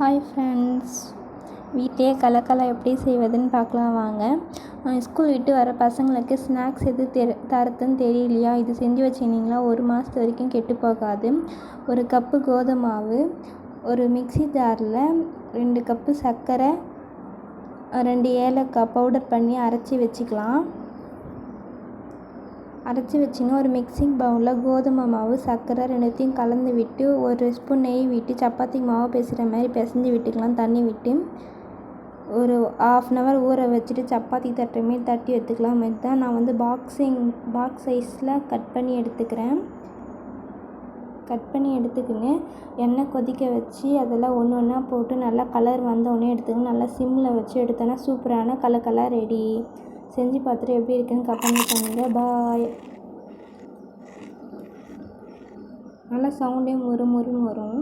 Hi friends வீட்டிலே கலக்கலை எப்படி செய்வதுன்னு பார்க்கலாம் வாங்க. ஸ்கூல் விட்டு வர பசங்களுக்கு ஸ்நாக்ஸ் எது தெரு தரத்துன்னு தெரியலையா? இது செஞ்சு வச்சுருந்தீங்களா? ஒரு மாதத்து வரைக்கும் கெட்டு போகாது. ஒரு கப்பு கோதுமை மாவு ஒரு மிக்ஸி ஜாரில் ரெண்டு கப்பு சர்க்கரை ரெண்டு ஏலக்காய் பவுடர் பண்ணி அரைச்சி வச்சுக்கலாம். அரைச்சி வச்சுங்க ஒரு மிக்சிங் பவுலில் கோதுமை மாவு சர்க்கரை ரெண்டுத்தையும் கலந்து விட்டு ஒரு ஸ்பூன் நெய் விட்டு சப்பாத்தி மாவு பிசைகிற மாதிரி பிசைஞ்சு விட்டுக்கலாம். தண்ணி விட்டு ஒரு ஆஃப்னவர் அன் ஹவர் ஊற வச்சுட்டு சப்பாத்தி தட்டுற மாரி தட்டி எடுத்துக்கலாம். தான் நான் வந்து பாக்ஸிங் பாக்ஸ் சைஸில் கட் பண்ணி எடுத்துக்கிறேன். கட் பண்ணி எடுத்துக்கின்னு எண்ணெய் கொதிக்க வச்சு அதெல்லாம் ஒன்று ஒன்றா போட்டு நல்லா கலர் வந்தோடனே எடுத்துக்கணும். நல்லா சிம்மில் வச்சு எடுத்தோன்னா சூப்பரான கலக்கலாக ரெடி செஞ்சு பார்த்துட்டு எப்படி இருக்குன்னு கமெண்ட் பண்ணுங்கள் பாய் நல்லா சவுண்டே முறு முறுன்னு வரும்.